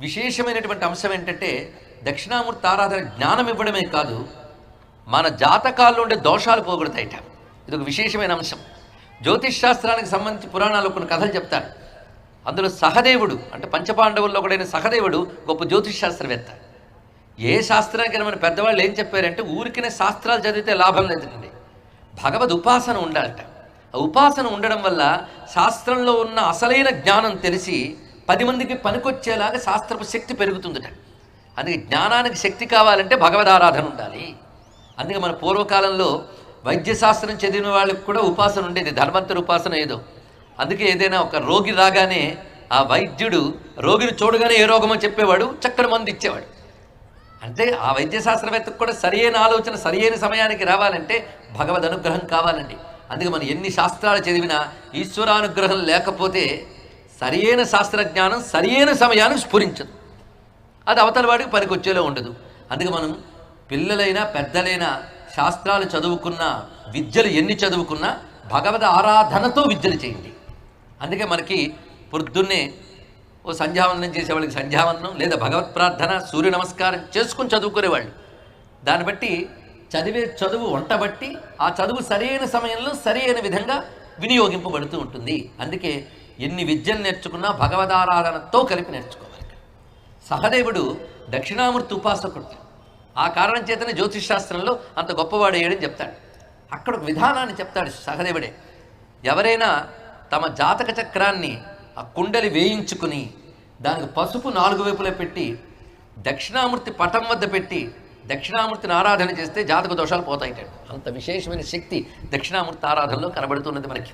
విశేషమైనటువంటి అంశం ఏంటంటే దక్షిణామూర్తి ఆరాధన జ్ఞానం ఇవ్వడమే కాదు మన జాతకాల్లో ఉండే దోషాలు పోగొడతాయిట. ఇది ఒక విశేషమైన అంశం. జ్యోతిష్ శాస్త్రానికి సంబంధించి పురాణాలు కొన్ని కథలు చెప్తారు. అందులో సహదేవుడు అంటే పంచపాండవుల్లో ఒకడైన సహదేవుడు గొప్ప జ్యోతిష్ శాస్త్రవేత్త. ఏ శాస్త్రానికైనా మన పెద్దవాళ్ళు ఏం చెప్పారంటే ఊరికినే శాస్త్రాలు చదివితే లాభం లేదండి. భగవద్ ఉపాసన ఉండాలట. ఆ ఉపాసన ఉండడం వల్ల శాస్త్రంలో ఉన్న అసలైన జ్ఞానం తెలిసి పది మందికి పనికొచ్చేలాగా శాస్త్రపు శక్తి పెరుగుతుందట. అందుకే జ్ఞానానికి శక్తి కావాలంటే భగవద్ ఆరాధన ఉండాలి. అందుకే మన పూర్వకాలంలో వైద్యశాస్త్రం చదివిన వాళ్ళకి కూడా ఉపాసన ఉండేది ధర్మంతర ఉపాసన ఏదో. అందుకే ఏదైనా ఒక రోగి రాగానే ఆ వైద్యుడు రోగిని చూడగానే ఏ రోగమో చెప్పేవాడు చక్కని మందు ఇచ్చేవాడు. అంటే ఆ వైద్య శాస్త్రవేత్తకు కూడా సరియైన ఆలోచన సరియైన సమయానికి రావాలంటే భగవద్ అనుగ్రహం కావాలండి. అందుకే మనం ఎన్ని శాస్త్రాలు చదివినా ఈశ్వరానుగ్రహం లేకపోతే సరియైన శాస్త్రజ్ఞానం సరియైన సమయానికి స్ఫురించదు. అది అవతల వాడికి పనికొచ్చేలో ఉండదు. అందుకే మనం పిల్లలైనా పెద్దలైనా శాస్త్రాలు చదువుకున్న విద్యలు ఎన్ని చదువుకున్నా భగవద్ ఆరాధనతో విద్యలు చేయండి. అందుకే మనకి పొద్దున్నే ఓ సంధ్యావందనం చేసేవాళ్ళకి సంధ్యావందనం లేదా భగవత్ ప్రార్థన సూర్య నమస్కారం చేసుకుని చదువుకునేవాళ్ళు దాన్ని బట్టి చదివే చదువు వంట బట్టి ఆ చదువు సరైన సమయంలో సరైన విధంగా వినియోగింపబడుతూ ఉంటుంది. అందుకే ఎన్ని విద్యలు నేర్చుకున్నా భగవదారాధనతో కలిపి నేర్చుకోవాలి సహదేవుడు దక్షిణామూర్తి ఉపాసకుడు. ఆ కారణం చేతనే జ్యోతిష్ శాస్త్రంలో అంత గొప్పవాడయ్యాడని చెప్తాడు. అక్కడ ఒక విధానాన్ని చెప్తాడు సహదేవుడే. ఎవరైనా తమ జాతక చక్రాన్ని ఆ కుండలి వేయించుకుని దానికి పసుపు నాలుగు వైపులా పెట్టి దక్షిణామూర్తి పటం వద్ద పెట్టి దక్షిణామూర్తిని ఆరాధన చేస్తే జాతక దోషాలు పోతాయిట అంత విశేషమైన శక్తి దక్షిణామూర్తి ఆరాధనలో కనబడుతున్నది మనకి.